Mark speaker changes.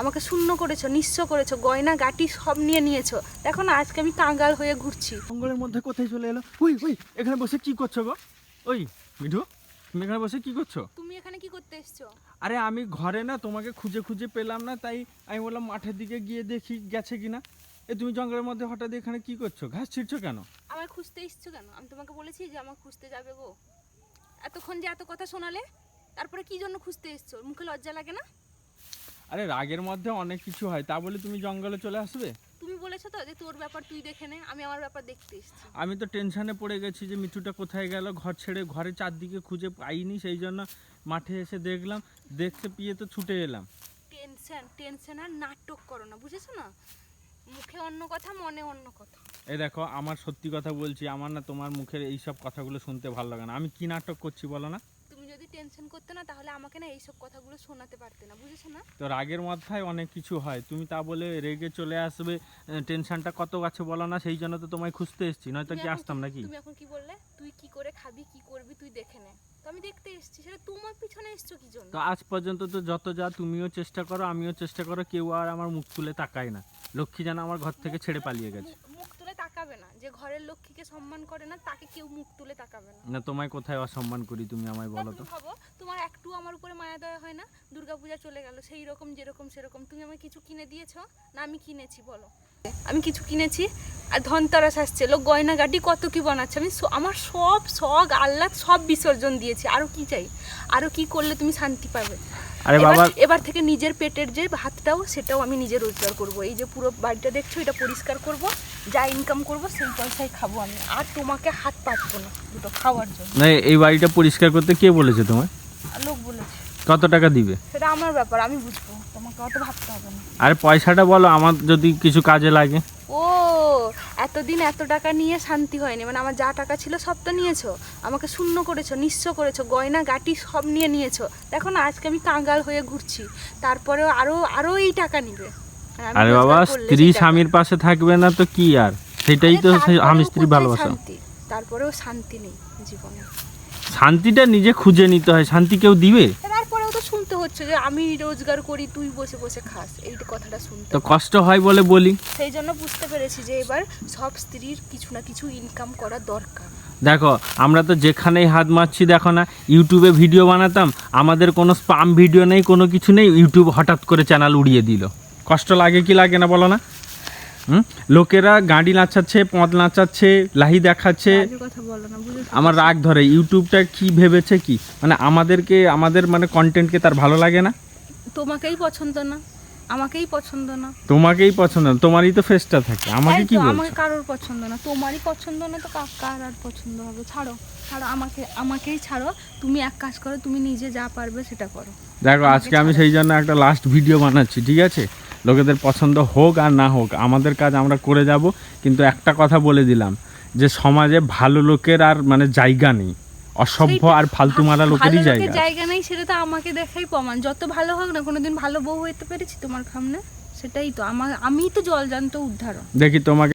Speaker 1: আমাকে শূন্য করেছ নিঃস্ব করেছ গয়না গাটি সব নিয়ে নিয়েছো। দেখো না আজকে আমি কাঙ্গাল হয়ে ঘুরছি।
Speaker 2: জঙ্গলের মধ্যে কোথায় চলে এলো? ওই ওই এখানে বসে কি করছ গো? ওই মিঠু তুমি এখানে বসে কি করছ?
Speaker 1: তুমি এখানে কি করতে এসছো?
Speaker 2: আরে আমি ঘরে না তোমাকে খুঁজে খুঁজে পেলাম না তাই আমি বললাম মাঠের দিকে গিয়ে দেখি গেছে কিনা। এ তুমি জঙ্গলের মধ্যে হঠাৎ এখানে কি করছ? ঘাস ছিঁড়ছো কেন?
Speaker 1: আমায় খুঁজতে এসছো কেন? আমি তোমাকে বলেছি যে আমাকে খুঁজতে যাবে গো। এতক্ষণ যে এত কথা শোনালে তারপরে কি জন্য খুঁজতে এসছো? মুখে লজ্জা লাগে না?
Speaker 2: আরে রাগের মধ্যে অনেক কিছু হয়। তা বলে তুমি জঙ্গলে চলে আসবে?
Speaker 1: তুমি বলেছ তো যে তোর ব্যাপার তুই দেখে নে আমি আমার ব্যাপার দেখতে এসেছি।
Speaker 2: আমি তো টেনশনে পড়ে গেছি যে মিঠুটা কোথায় গেল ঘর ছেড়ে ঘরে চারদিকে খুঁজে পাইনি সেই জন্য মাঠে এসে দেখলাম দেখতে পেয়ে তো ছুটে এলাম।
Speaker 1: টেনশন টেনশন আর নাটক করো না বুঝেছ না? মুখে অন্য কথা মনে অন্য কথা।
Speaker 2: এই দেখো আমার সত্যি কথা বলছি আমার না তোমার মুখের এই সব কথাগুলো শুনতে ভালো লাগে না। আমি কি নাটক করছি বলো না?
Speaker 1: যদি টেনশন করতে না তাহলে আমাকে না এইসব কথাগুলো শোনাতে পারতে না বুঝেছ না?
Speaker 2: তো রাগের মাথায় অনেক কিছু হয় তুমি তা বলে রেগে চলে আসবে টেনশনটা কত আছে বলো না সেই জন্য তো তোমায় খুঁজতে এসেছি নয়তো কি আসতাম নাকি?
Speaker 1: তুমি এখন কি বললে? তুই কি করে খাবি কি করবি তুই দেখে নে। তো আমি দেখতে এসেছি সেটা তোমার পিছনে এসছো কি জন্য?
Speaker 2: তো আজ পর্যন্ত তো যত যা তুমিও চেষ্টা করো আমিও চেষ্টা করো কেউ আর আমার মুখ খুলে তাকায় না। লক্ষ্মী যেন আমার ঘর থেকে ছেড়ে পালিয়ে গেছে।
Speaker 1: তাকাবে না। যে ঘরের লক্ষ্মীকে সম্মান করে না তাকে কেউ মুখ তুলে তাকাবে না।
Speaker 2: না তোমায় কোথায় অসম্মান করি তুমি আমায় বলো তো?
Speaker 1: ভাবো তোমার একটু আমার উপরে মায়া দয়া হয় না? দুর্গাপূজা চলে গেল সেই রকম যেরকম সেরকম। তুমি আমাকে কিছু কিনে দিয়েছ? না আমি কিনেছি বলো। আমি কিছু কিনেছি আর ধনতেরাস আসছে। লোক গয়না গাটি কত কি বানাচ্ছে? আমি আমার সব শখ আহ্লাদ সব বিসর্জন দিয়েছি। আরও কি চাই? আরও কি করলে তুমি শান্তি পাবে?
Speaker 2: আরে
Speaker 1: এবার-
Speaker 2: বাবা।
Speaker 1: এবার থেকে নিজের পেটের যে ভাতটাও সেটাও আমি নিজে রোজগার করব। এই যে পুরো বাড়িটা দেখছ এটা পরিষ্কার করব যা ইনকাম করব সেই পয়সায় খাব আমি। আর তোমাকে হাত পাতবো না দুটো খাওয়ার জন্য।
Speaker 2: না এই বাড়িটা পরিষ্কার করতে কে বলেছে তোমায়?
Speaker 1: লোক বলেছে।
Speaker 2: কত টাকা দিবে?
Speaker 1: সেটা আমার ব্যাপার আমি বুঝব। তোমাকে অত ভাবতে হবে না।
Speaker 2: আরে পয়সাটা বলো আমার যদি কিছু কাজে লাগে।
Speaker 1: ও এতদিন এত টাকা নিয়ে শান্তি হয়নি। মানে আমার যা টাকা ছিল সব তো নিয়েছো? আমাকে শূন্য করেছ নিঃস্ব করেছ গয়না গাটি সব নিয়ে নিয়েছো। দেখো না আজকে আমি কাঙ্গাল হয়ে ঘুরছি। তারপরেও আরও আরও এই টাকা নিবে। আর আমি
Speaker 2: আরে
Speaker 1: রোজগার
Speaker 2: বাবা
Speaker 1: করলে
Speaker 2: স্ত্রী
Speaker 1: সেই টাকা-
Speaker 2: স্বামীর পাশে থাকবে না তো কি আর? সেটাই তো
Speaker 1: আরে
Speaker 2: সেই
Speaker 1: তারপরেও
Speaker 2: স্বামী স্ত্রী
Speaker 1: কোথায়
Speaker 2: ভালোবাসা।
Speaker 1: শান্তি? তারপরেও শান্তি নেই জীবনে।
Speaker 2: শান্তিটা নিজে খুঁজে নিতে হয়। শান্তি কেউ দিবে?
Speaker 1: হচ্ছে যে আমি রোজগার করি তুই বসে বসে খাস। এই কথাটা শুনতে
Speaker 2: তো কষ্ট হয় বলে বলি।
Speaker 1: সেই জন্য বুঝতে পেরেছি যে এবার সব স্ত্রীর কিছু না কিছু ইনকাম করা দরকার।
Speaker 2: দেখো আমরা তো যেখানেই হাত মারছি দেখো না ইউটিউবে ভিডিও বানাতাম আমাদের কোনো স্পাম ভিডিও নেই কোনো কিছু নেই ইউটিউব হঠাৎ করে চ্যানেল উড়িয়ে দিল। কষ্ট লাগে কি লাগে না বলো না? লোকেরা গাড়ি নাচাচ্ছে পদ নাচাচ্ছে লাহি দেখাচ্ছে। আমার রাগ ধরে ইউটিউবটা কি ভেবেছে কি? মানে আমাদেরকে আমাদের মানে কন্টেন্টকে তার ভালো লাগে না?
Speaker 1: তোমাকেই পছন্দ না আমাকেই পছন্দ না।
Speaker 2: তোমাকেই পছন্দ না, তোমারই তো ফেসটা থাকে আমাকে কি বলছো?
Speaker 1: আমাকে কারোর পছন্দ না তোমারই পছন্দ না তো কার আর পছন্দ হবে? ছাড়ো ছাড়ো আমাকে আমাকেই ছাড়ো। তুমি এক কাজ করো তুমি নিজে যা পারবে সেটা করো।
Speaker 2: দেখো আজকে আমি সেই জন্য একটা লাস্ট ভিডিও বানাচ্ছি ঠিক আছে? লোকেদের পছন্দ হোক আর না হোক আমাদের কাজ আমরা করে যাব। কিন্তু একটা কথা বলে দিলাম যে সমাজে ভালো লোকের আর মানে জায়গা নেই। অসভ্য আর ফালতু মারা লোকেরই জায়গা।
Speaker 1: জায়গা নেই সেটা তো আমাকে দেখাই প্রমাণ। যত ভালো হোক না কোনোদিন ভালো বউ হইতে পেরেছি তোমার সামনে সেটাই তো। আমার আমিই তো জল জানতো উদ্ধারণ
Speaker 2: দেখি তোমাকে